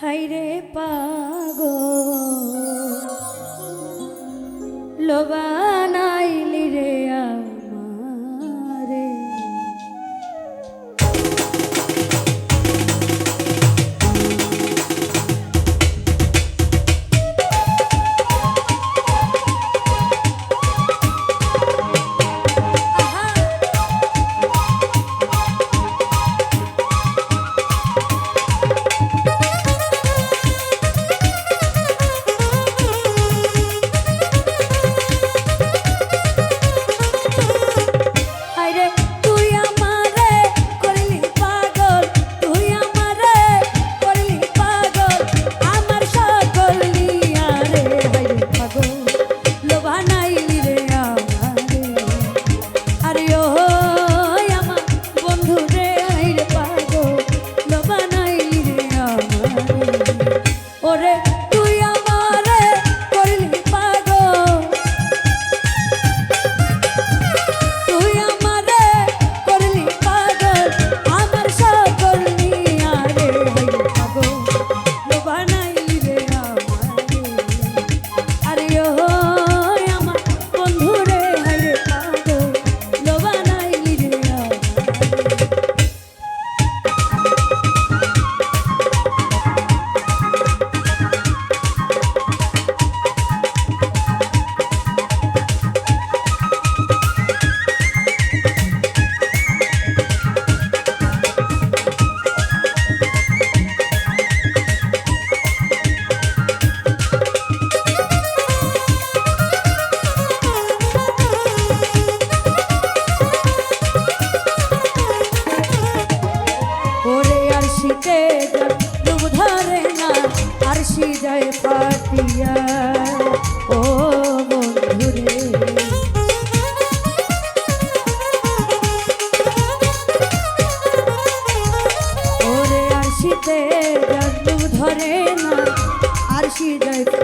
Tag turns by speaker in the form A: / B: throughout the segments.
A: হাইরে পাগো লোবানাইলি see you guys.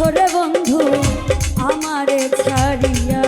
A: ওরে বন্ধু আমারে ছাড়িয়া